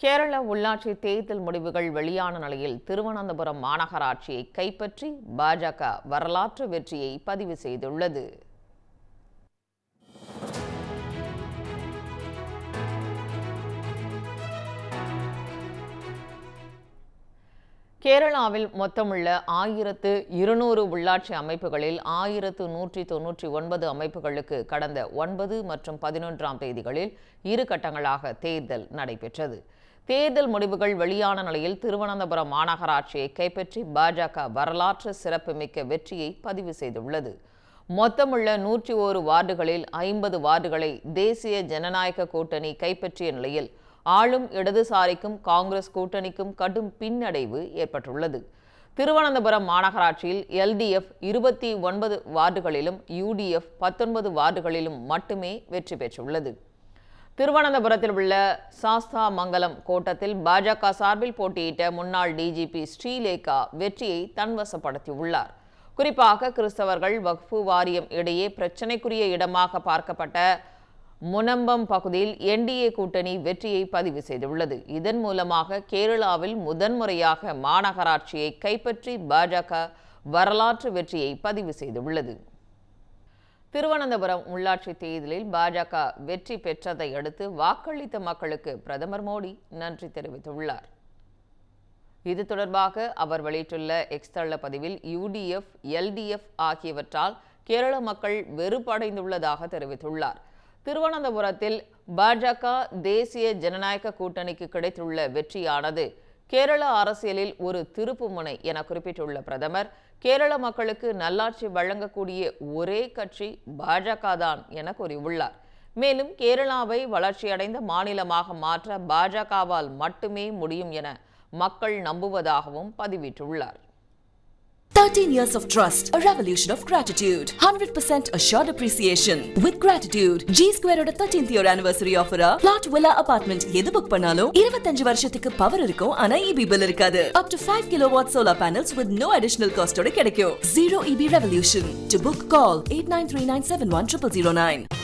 கேரள உள்ளாட்சி தேர்தல் முடிவுகள் வெளியான நிலையில் திருவனந்தபுரம் மாநகராட்சியை கைப்பற்றி பாஜக வரலாற்று வெற்றியை பதிவு செய்துள்ளது. கேரளாவில் மொத்தமுள்ள ஆயிரத்து இருநூறு உள்ளாட்சி அமைப்புகளில் ஆயிரத்து நூற்றி தொன்னூற்றி ஒன்பது அமைப்புகளுக்கு கடந்த ஒன்பது மற்றும் பதினொன்றாம் தேதிகளில் இரு கட்டங்களாக தேர்தல் நடைபெற்றது. தேர்தல் முடிவுகள் வெளியான நிலையில் திருவனந்தபுரம் மாநகராட்சியை கைப்பற்றி பாஜக வரலாற்று சிறப்புமிக்க வெற்றியை பதிவு செய்துள்ளது. மொத்தமுள்ள நூற்றி ஓரு வார்டுகளில் ஐம்பது வார்டுகளை தேசிய ஜனநாயக கூட்டணி கைப்பற்றிய நிலையில் ஆளும் இடதுசாரிக்கும் காங்கிரஸ் கூட்டணிக்கும் கடும் பின்னடைவு ஏற்பட்டுள்ளது. திருவனந்தபுரம் மாநகராட்சியில் எல்டிஎஃப் இருபத்தி ஒன்பது வார்டுகளிலும் யூடிஎஃப் பத்தொன்பது வார்டுகளிலும் மட்டுமே வெற்றி பெற்றுள்ளது. திருவனந்தபுரத்தில் உள்ள சாஸ்தா மங்கலம் கோட்டத்தில் பாஜக சார்பில் போட்டியிட்ட முன்னாள் டிஜிபி ஸ்ரீலேகா வெற்றியை தன்வசப்படுத்தியுள்ளார். குறிப்பாக கிறிஸ்தவர்கள் வக்ஃபு வாரியம் இடையே பிரச்சினைக்குரிய இடமாக பார்க்கப்பட்ட முனம்பம் பகுதியில் என்டிஏ கூட்டணி வெற்றியை பதிவு செய்துள்ளது. இதன் மூலமாக கேரளாவில் முதன்முறையாக மாநகராட்சியை கைப்பற்றி பாஜக வரலாற்று வெற்றியை பதிவு செய்துள்ளது. திருவனந்தபுரம் உள்ளாட்சி தேர்தலில் பாஜக வெற்றி பெற்றதை அடுத்து வாக்களித்த மக்களுக்கு பிரதமர் மோடி நன்றி தெரிவித்துள்ளார். இது தொடர்பாக அவர் வெளியிட்டுள்ள எக்ஸ் பதிவில் யூடிஎஃப் எல்டிஎஃப் ஆகியவற்றால் கேரள மக்கள் வெறுப்படைந்துள்ளதாக தெரிவித்துள்ளார். திருவனந்தபுரத்தில் பாஜக தேசிய ஜனநாயக கூட்டணிக்கு கிடைத்துள்ள வெற்றியானது கேரள அரசியலில் ஒரு திருப்புமுனை என குறிப்பிட்டுள்ள பிரதமர் கேரள மக்களுக்கு நல்லாட்சி வழங்கக்கூடிய ஒரே கட்சி பாஜக தான் என கூறியுள்ளார். மேலும் கேரளாவை வளர்ச்சியடைந்த மாநிலமாக மாற்ற பாஜகவால் மட்டுமே முடியும் என மக்கள் நம்புவதாகவும் பதிவிட்டுள்ளார். 13 years of trust, a revolution of gratitude, 100% assured appreciation. With gratitude, G Square ஓட 13th year anniversary offer plot villa apartment எது புக் பண்ணாலும் 25 வருஷத்துக்கு பவர் இருக்கும் ஆனா EB bill இருக்காது. Up to 5 kilowatt solar panels with no additional cost ஓட கிடைக்கும். Zero EB revolution. To book call 8939710009.